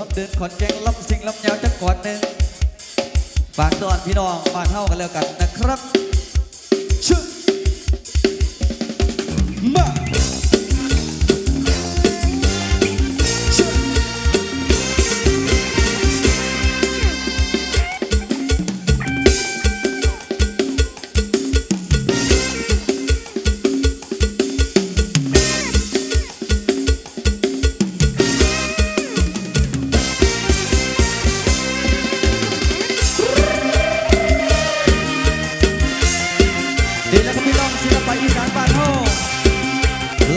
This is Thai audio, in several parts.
ลบเดินขอนแกงลบสิงลเยาวจังกอดหนึ่งฝากตอนพี่น้องฝากเท่ากันแล้วกันนะครับ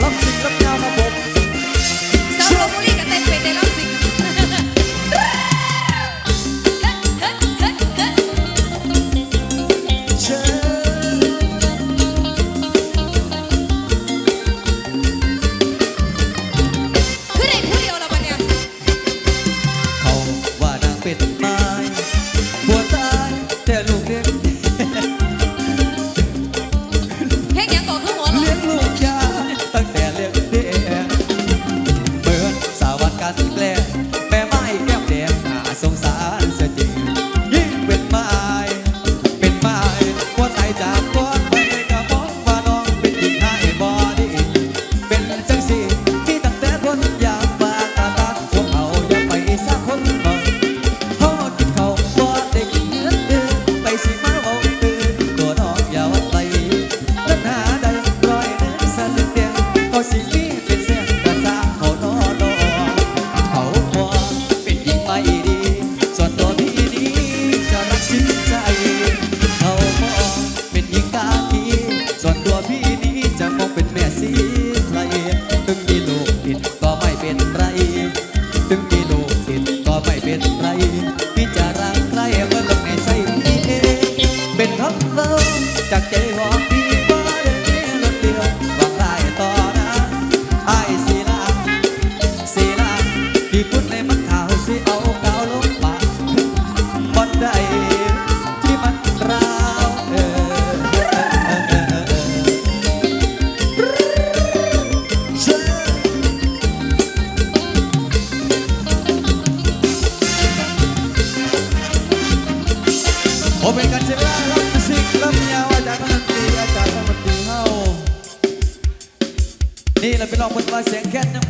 Lapset peab teama popp. sa oled mu liiga täis, ma ei tee lapsi. Kau warna pet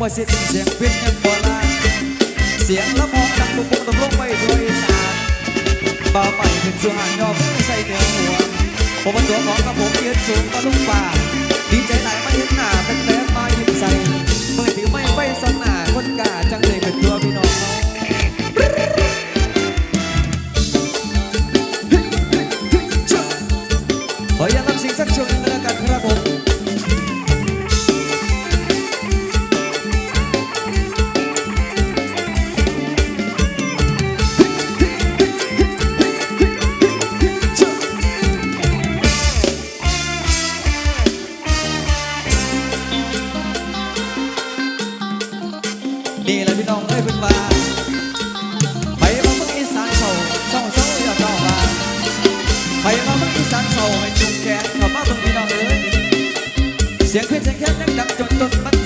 บ่สิถงเสียงเพชรยังบอลาเสียงละมองดังปุบตุกลงไปด้วยสารบ่าวไปถึงสุหานยอมใส่เดือหัวผมเป็นตัวของกระผมเกียรติสูงก็ลุกป่าดีใจหนายม่เห็นหน้าเป็นแต่มายิ้มใส่ เมื่อถือไม่ไปสหน้าคนกาจังเลยเป็นตัวพี่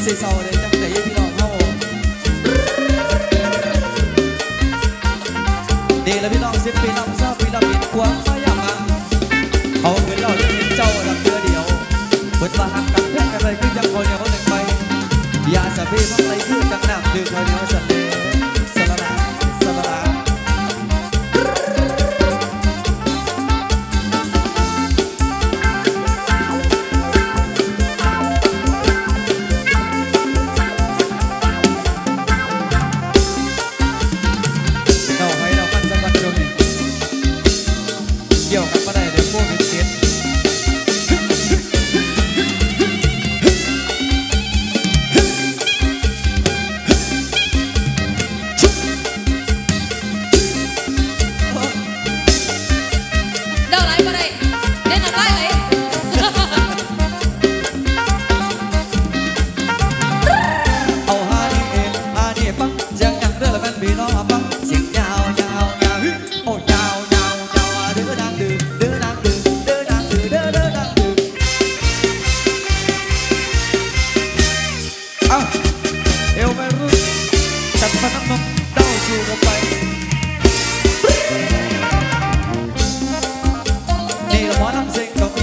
介绍我的长辈。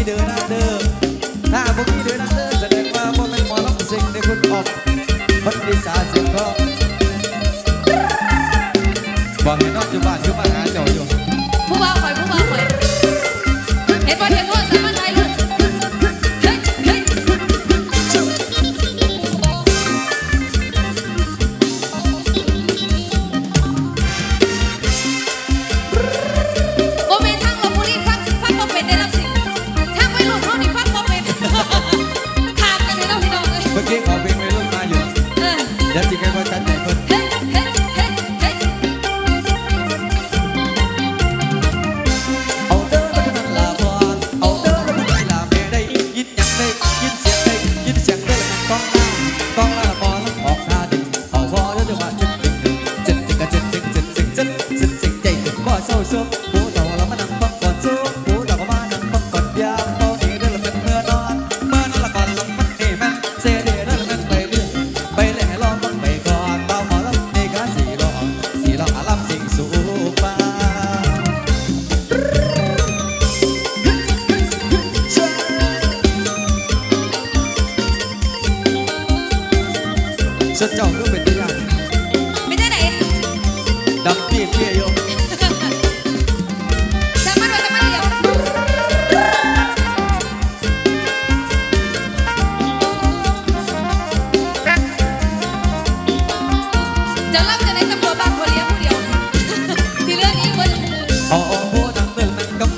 doing?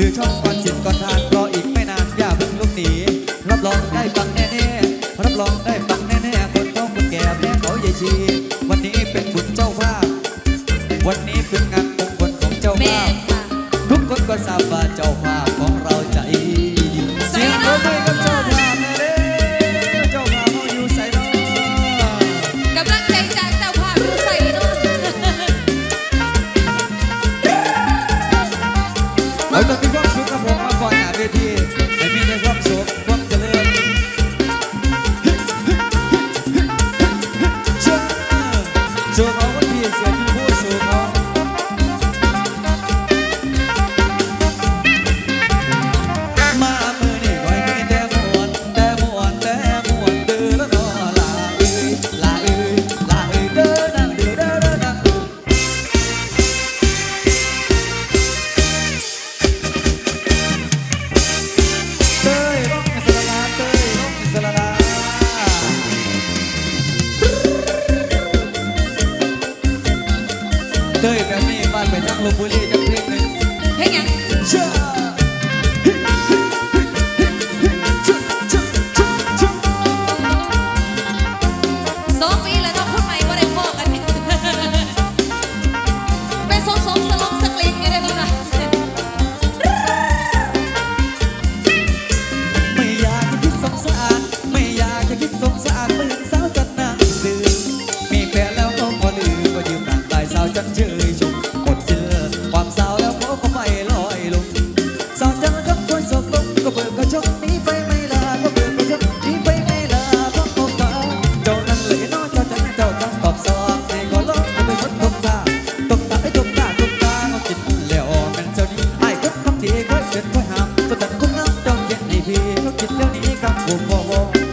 หรือช่องก่อนจิตก่อนทานรออีกไม่นานอย่าเพิ่งลุกหนีรับรองได้ฟังแน่ๆรับรองได้ฟังแน่ๆคนต้องคนแก่แม่เขาใหญ่ชีวันนี้เป็นบุญเจ้าภาพวันนี้เป็นงานมงคลของเจ้าภาพทุกคนก็ทราบว่าเจ้าภาพ vou Bolívia. Por favor